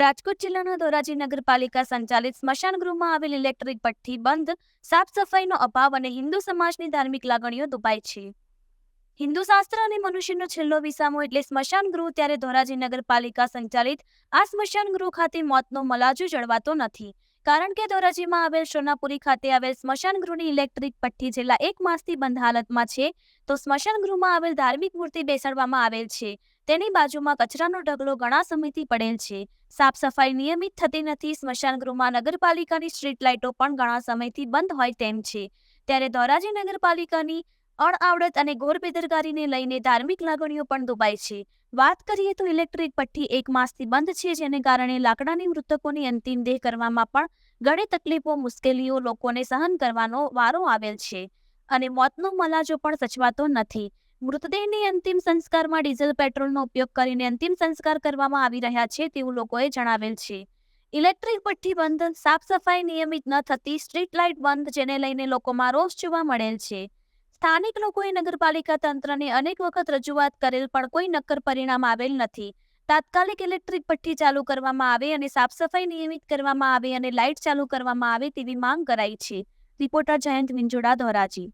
રાજકોટ જિલ્લાના ધોરાજી નગરપાલિકા સંચાલિત સ્મશાન ગૃહમાં આવેલ ઇલેક્ટ્રિક ભઠ્ઠી બંધ, સાફ સફાઈનો અભાવ અને હિન્દુ સમાજની ધાર્મિક લાગણીઓ દુભાય છે. હિન્દુ શાસ્ત્ર અને મનુષ્યનો છેલ્લો વિસામો એટલે સ્મશાન ગૃહ ત્યારે ધોરાજી નગરપાલિકા સંચાલિત આ સ્મશાન ગૃહ ખાતે મોતનો મલાજુ જળવાતો નથી. કારણ કે ધોરાજીમાં આવેલ સોનાપુરી ખાતે આવેલ સ્મશાન ગૃહની ઇલેક્ટ્રિક પટ્ટી છેલ્લા એક માસથી બંધ હાલતમાં છે, તો સ્મશાન ગૃહમાં આવેલ ધાર્મિક મૂર્તિ બેસાડવામાં આવેલ છે. તેની બાજુમાં કચરાનો ઢગલો ઘણા સમયથી પડેલ છે. સાફ સફાઈ નિયમિત થતી નથી. સ્મશાનગૃહમાં નગરપાલિકાની સ્ટ્રીટ લાઇટો પણ ઘણા સમયથી બંધ હોય તેમ છે. ત્યારે ધોરાજી નગરપાલિકાની અણઆવડત અને ઘોર બેદરકારીને લઈને ધાર્મિક લાગણીઓ પણ દુબાય છે. વાત કરીએ તો ઇલેક્ટ્રિક ભઠ્ઠી એક માસથી બંધ છે, જેને કારણે લાકડાની મૃતકોની અંતિમ દેહ કરવામાં પણ ઘણી તકલીફો, મુશ્કેલીઓ લોકોને સહન કરવાનો વારો આવેલ છે. અને મોતનો મલાજો પણ સચવાતો નથી. મૃતદેહની અંતિમ સંસ્કારમાં ડીઝલ પેટ્રોલનો ઉપયોગ કરીને અંતિમ સંસ્કાર કરવામાં આવી રહ્યા છે તેવું લોકોએ જણાવેલ છે. ઇલેક્ટ્રિક ભઠ્ઠી બંધ, સાફ સફાઈ નિયમિત ન થતી, સ્ટ્રીટ લાઇટ બંધ જેને લઈને લોકોમાં રોષ જોવા મળેલ છે. સ્થાનિક લોકોએ નગરપાલિકા તંત્રને અનેક વખત રજૂઆત કરેલ પણ કોઈ નક્કર પરિણામ આવેલ નથી. તાત્કાલિક ઇલેક્ટ્રિક ભઠ્ઠી ચાલુ કરવામાં આવે અને સાફ સફાઈ નિયમિત કરવામાં આવે અને લાઇટ ચાલુ કરવામાં આવે તેવી માંગ કરાઈ છે. રિપોર્ટર જયંત વિંજોડા ધોરાજી.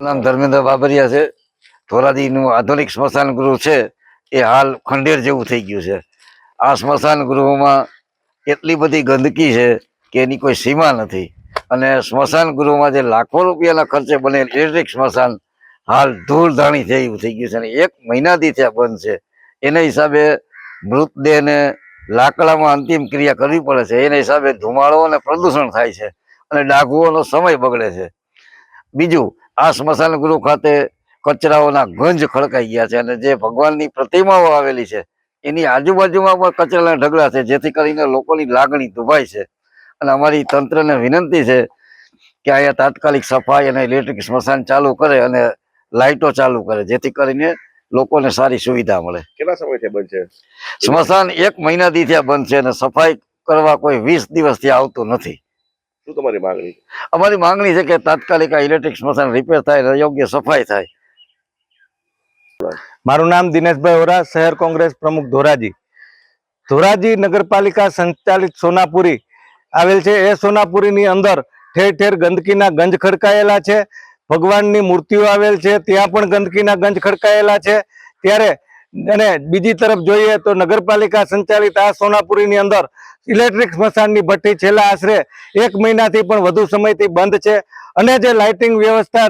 નામ ધર્મેન્દ્ર બાબરિયા છે. ધોરાજીનું આધુનિક સ્મશાન ગૃહ છે, એ હાલ ખંડેર જેવું થઈ ગયું છે. આ સ્મશાન ગૃહમાં એટલી બધી ગંદકી છે કે એની કોઈ સીમા નથી. અને સ્મશાન ગૃહમાં જે લાખો રૂપિયાના ખર્ચે બને ઇલેક્ટ્રિક સ્મશાન હાલ ધૂળધાણી થઈ એવું થઈ ગયું છે. અને એક મહિનાથી ત્યાં બંધ છે. એના હિસાબે મૃતદેહને લાકડામાં અંતિમ ક્રિયા કરવી પડે છે. એના હિસાબે ધુમાડો અને પ્રદૂષણ થાય છે. અને ડાઘુઓનો સમય બગડે છે. બીજું, આ સ્મશાન ગૃહ ખાતે કચરાઓના ગંજ ખડકાઈ ગયા છે અને જે ભગવાનની પ્રતિમાઓ આવેલી છે એની આજુબાજુમાં પણ કચરાના ઢગલા છે જેથી કરીને લોકોની લાગણી દુભાય છે. અને અમારી તંત્રને વિનંતી છે કે અહીંયા તાત્કાલિક સફાઈ અને ઇલેક્ટ્રિક સ્મશાન ચાલુ કરે અને લાઇટો ચાલુ કરે જેથી કરીને લોકોને સારી સુવિધા મળે. કેટલા સમયથી બંધ છે? સ્મશાન એક મહિનાથી ત્યાં બંધ છે અને સફાઈ કરવા કોઈ વીસ દિવસથી આવતું નથી. શું તમારી માંગણી? અમારી માંગણી છે કે તાત્કાલિક આ ઇલેક્ટ્રિક સ્મશાન રિપેર થાય યોગ્ય સફાઈ થાય. મારું નામ દિનેશભાઈ ઓરા શહેર કોંગ્રેસ પ્રમુખ ધોરાજી. ધોરાજી નગરપાલિકા સંચાલિત સોનાપુરી આવેલ છે. એ સોનાપુરીની અંદર ઠેર ઠેર ગંદકીના ગંજ ખડકાયેલા છે. ભગવાનની મૂર્તિઓ આવેલ છે. ત્યાં પણ ગંદકીના ગંજ ખડકાયેલા છે. ત્યારે અને બીજી તરફ જોઈએ તો નગરપાલિકા સંચાલિત આ સોનાપુરીની અંદર ઇલેક્ટ્રિક સ્મશાનની ભઠ્ઠી છેલ્લા આશરે એક મહિનાથી પણ વધુ સમયથી બંધ છે. અને જે લાઇટિંગ વ્યવસ્થા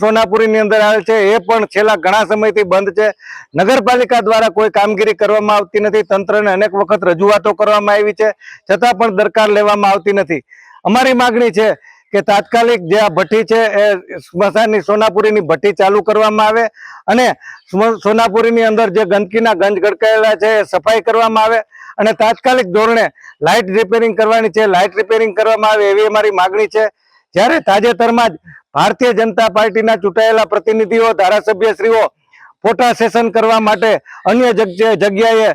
સોનાપુરીની અંદર આવે છે. એ પણ છેલ્લા ઘણા સમયથી બંધ છે. નગરપાલિકા દ્વારા કોઈ કામગીરી કરવામાં આવતી નથી. તંત્રને અનેક વખત રજૂઆતો કરવામાં આવી છે. છતાં પણ દરકાર લેવામાં આવતી નથી. અમારી માગણી છે કે તાત્કાલિક જે આ ભઠ્ઠી છે એ સ્મશાનની, સોનાપુરીની ભઠ્ઠી ચાલુ કરવામાં આવે અને સોનાપુરીની અંદર જે ગંદકીના ગંજ ગડકાયેલા છે એ સફાઈ કરવામાં આવે અને તાત્કાલિક ધોરણે લાઇટ રિપેરિંગ કરવાની છે. લાઇટ રિપેરિંગ કરવામાં આવે એવી અમારી માગણી છે. જ્યારે તાજેતરમાં જ ભારતીય જનતા પાર્ટીના ચૂંટાયેલા પ્રતિનિધિઓ, ધારાસભ્યશ્રીઓ ફોટા સેશન કરવા માટે અન્ય જગ્યાએ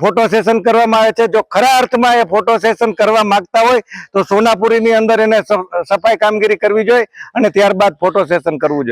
ફોટો સેશન કરવામાં આવે છે. જો ખરા અર્થમાં એ ફોટો સેશન કરવા માંગતા હોય, તો સોનાપુરીની અંદર એને સફાઈ કામગીરી કરવી જોઈએ અને ત્યારબાદ ફોટો સેશન કરવું જોઈએ.